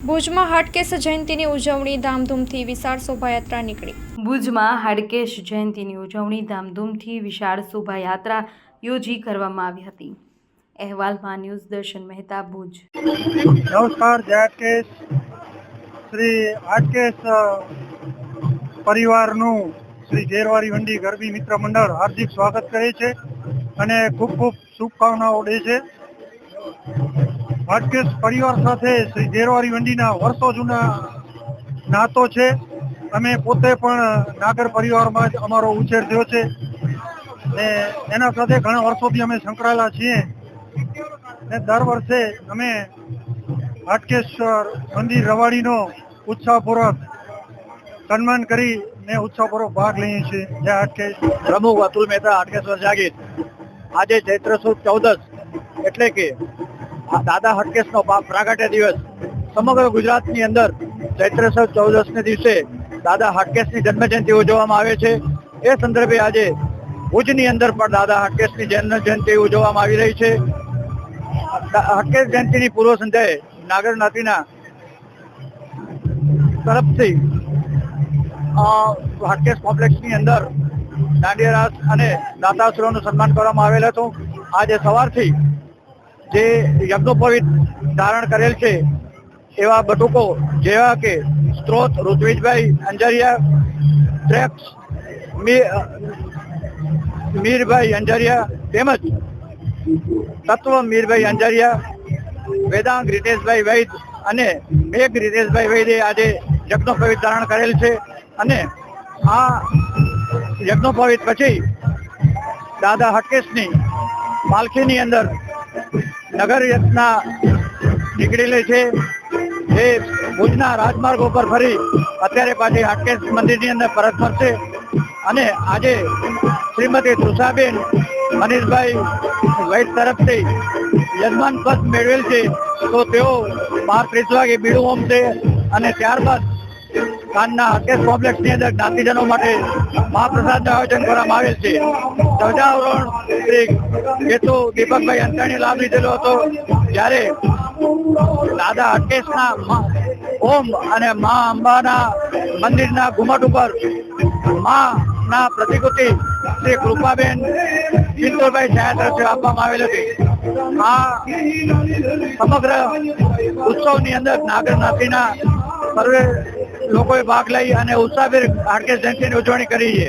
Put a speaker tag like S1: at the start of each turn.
S1: ભુજમાં હાટકેશ જયંતિની ઉજવણી ધામધૂમથી વિશાળ શોભાયાત્રા નીકળી.
S2: ભુજમાં હાડકેશ જયંતિની ઉજવણી ધામધૂમથી વિશાળ શોભાયાત્રા યોજી કરવામાં આવી હતી. અહેવાલમાં ન્યૂઝ દર્શન મહેતા ભુજ.
S3: નમસ્કાર જય હાટકેશ. શ્રી હાટકેશ પરિવારનું શ્રી ઝેરવારી વંડી ગરબી મિત્ર મંડળ હાર્દિક સ્વાગત કરે છે અને ખૂબ ખૂબ શુભકામનાઓ દે છે. હાટકેશ પરિવાર સાથે શ્રી ઝેરવારી વંડીના વર્ષો જૂના નાતો છે. અમે પોતે પણ નાગર પરિવારમાં જ અમારો ઉછેર થયો છે. ને એના સાથે ઘણા વર્ષોથી અમે સંકળાયેલા છીએ. ને દર વર્ષે અમે હાટકેશ્વર મંદિર રવાડીનો ઉત્સાહપૂર્વક સન્માન કરી ને ઉત્સાહપૂર્વક ભાગ લઈએ છીએ. જય હાટકેશ
S4: પ્રમુખ અતુલ મહેતા હાટકેશ્વર જાગીર. આજે ચૈત્ર સુદ ચૌદસ એટલે કે દાદા હટકેશનો પ્રાગટ્ય દિવસ. સમગ્ર ગુજરાતની અંદર ચૈત્ર સુદ ચૌદસને દિવસે દાદા હટકેશની જન્મજયંતિ ઉજવવામાં આવે છે. એ સંદર્ભે આજે ભુજની અંદર પણ દાદા હટકેશની જન્મ જયંતિ ઉજવવામાં આવી રહી છે. હટકેશ જયંતિની પૂર્વ સંધ્યાએ નાગર નાતીના તરફથી હાટકેશ કોમ્પ્લેક્સની અંદર દાંડિયા રાસ અને નું સન્માન કરવામાં આવેલ હતું. આજે સવારથી જે યજ્ઞોપવિત ધારણ કરેલ છે, એવા બટુકો જેવા કે સ્ત્રોત ઋત્વિજભાઈ અંજારિયા ટ્રેક્સ મીરભાઈ અંજારિયા તેમજ તત્વ મીરભાઈ અંજારિયા, વેદાંગ રીતેશભાઈ વૈદ અને મેઘ રીતેશભાઈ વૈદે આજે યજ્ઞોપવિત ધારણ કરેલ છે અને આ યજ્ઞોપવિત પછી દાદા હટકેશની પાલખીની અંદર નગર યજ્ઞના નીકળેલી છે. જે ભુજના રાજમાર્ગ ઉપર ફરી અત્યારે પાછી હાટકેશ મંદિરની અંદર પરત ફરશે. અને આજે શ્રીમતી તૃષાબેન મનીષભાઈ વૈદ તરફથી યજમાન પદ મેળવેલ છે. તો તેઓ બાર ત્રીસ વાગે બીડું હોમશે અને ત્યારબાદ સાંજના હાટકેશ કોમ્પ્લેક્સની અંદર જ્ઞાતિજનો માટે મહાપ્રસાદનું આયોજન કરવામાં આવેલ છે. ધ્વજારોહણ શ્રી કેતુ દીપકભાઈ અંતાણી લાભ લીધેલો હતો. જ્યારે દાદા હટકેશના ઓમ અને મા અંબાના મંદિરના ઘુમટ ઉપર મા ના પ્રતિકૃતિ શ્રી કૃપાબેન ચિંતોરભાઈ છાયા તરફથી આપવામાં આવેલ હતી. આ સમગ્ર ઉત્સવની અંદર નાગર જ્ઞાતિના સર્વે લોકોએ ભાગ લઈ અને ઉત્સાહભેર હાટકેશ જયંતિની ઉજવણી કરી છે.